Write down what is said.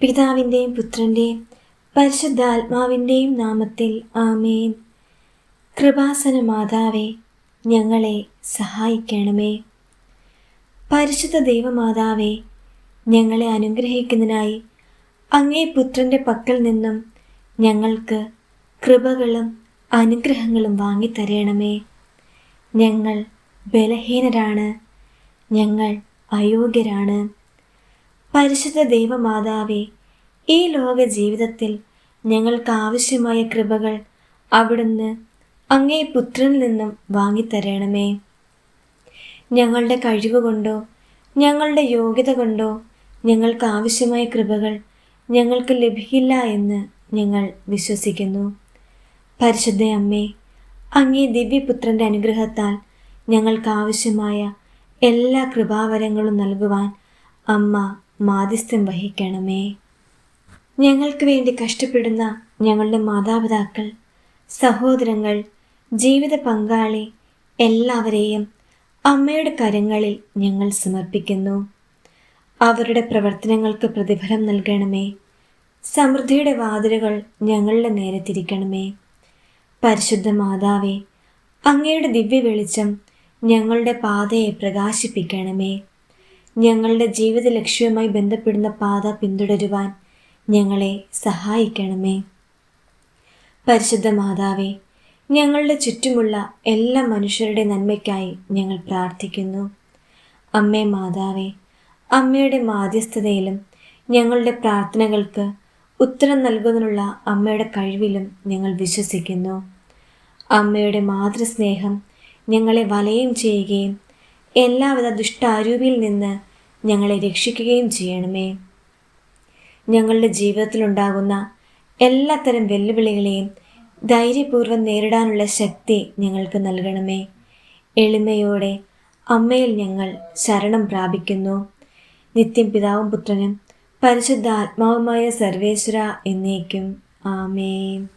പിതാവിന്റെയും പുത്രന്റെയും പരിശുദ്ധാത്മാവിന്റെയും നാമത്തിൽ ആമേൻ. കൃപാസന മാതാവേ ഞങ്ങളെ സഹായിക്കണമേ. പരിശുദ്ധ ദൈവമാതാവേ ഞങ്ങളെ അനുഗ്രഹിക്കുന്നതിനായി അങ്ങേ പുത്രന്റെ പക്കൽ നിന്നും ഞങ്ങൾക്ക് കൃപകളും അനുഗ്രഹങ്ങളും വാങ്ങിത്തരണമേ. ഞങ്ങൾ ബലഹീനരാണ് ഞങ്ങൾ അയോഗ്യരാണ്. പരിശുദ്ധ ദൈവമാതാവേ ഈ ലോക ജീവിതത്തിൽ ഞങ്ങൾക്ക് ആവശ്യമായ കൃപകൾ അവിടുന്ന് അങ്ങേ പുത്രനിൽ നിന്നും വാങ്ങിത്തരണമേ. ഞങ്ങളുടെ കഴിവ് കൊണ്ടോ ഞങ്ങളുടെ യോഗ്യത കൊണ്ടോ ഞങ്ങൾക്ക് ആവശ്യമായ കൃപകൾ ഞങ്ങൾക്ക് ലഭിക്കില്ല എന്ന് ഞങ്ങൾ വിശ്വസിക്കുന്നു. പരിശുദ്ധ അമ്മേ അങ്ങേ ദിവ്യപുത്രന്റെ അനുഗ്രഹത്താൽ ഞങ്ങൾക്ക് ആവശ്യമായ എല്ലാ കൃപാവരങ്ങളും നൽകുവാൻ അമ്മ മാധ്യസ്ഥം വഹിക്കണമേ. ഞങ്ങൾക്ക് വേണ്ടി കഷ്ടപ്പെടുന്ന ഞങ്ങളുടെ മാതാപിതാക്കൾ സഹോദരങ്ങൾ ജീവിത പങ്കാളി എല്ലാവരെയും അമ്മയുടെ കരങ്ങളിൽ ഞങ്ങൾ സമർപ്പിക്കുന്നു. അവരുടെ പ്രവർത്തനങ്ങൾക്ക് പ്രതിഫലം നൽകണമേ. സമൃദ്ധിയുടെ വാതിലുകൾ ഞങ്ങളുടെ നേരെ തിരിക്കണമേ പരിശുദ്ധ മാതാവേ അങ്ങയുടെ ദിവ്യ വെളിച്ചം ഞങ്ങളുടെ പാതയെ പ്രകാശിപ്പിക്കണമേ. ഞങ്ങളുടെ ജീവിത ലക്ഷ്യവുമായി ബന്ധപ്പെടുന്ന പാത പിന്തുടരുവാൻ ഞങ്ങളെ സഹായിക്കണമേ. പരിശുദ്ധ മാതാവേ ഞങ്ങളുടെ ചുറ്റുമുള്ള എല്ലാ മനുഷ്യരുടെ നന്മയ്ക്കായി ഞങ്ങൾ പ്രാർത്ഥിക്കുന്നു. അമ്മേ മാതാവേ അമ്മയുടെ മാധ്യസ്ഥതയിലും ഞങ്ങളുടെ പ്രാർത്ഥനകൾക്ക് ഉത്തരം നൽകുന്നതിനുള്ള അമ്മയുടെ കഴിവിലും ഞങ്ങൾ വിശ്വസിക്കുന്നു. അമ്മയുടെ മാതൃസ്നേഹം ഞങ്ങളെ വലയം ചെയ്യുകയും എല്ലാവിധ ദുഷ്ടാരൂപിയിൽ നിന്ന് ഞങ്ങളെ രക്ഷിക്കുകയും ചെയ്യണമേ. ഞങ്ങളുടെ ജീവിതത്തിലുണ്ടാകുന്ന എല്ലാത്തരം വെല്ലുവിളികളെയും ധൈര്യപൂർവം നേരിടാനുള്ള ശക്തി ഞങ്ങൾക്ക് നൽകണമേ. എളിമയോടെ അമ്മയിൽ ഞങ്ങൾ ശരണം പ്രാപിക്കുന്നു. നിത്യം പിതാവും പുത്രനും പരിശുദ്ധ ആത്മാവുമായ സർവേശ്വര എന്നേക്കും. ആമേൻ.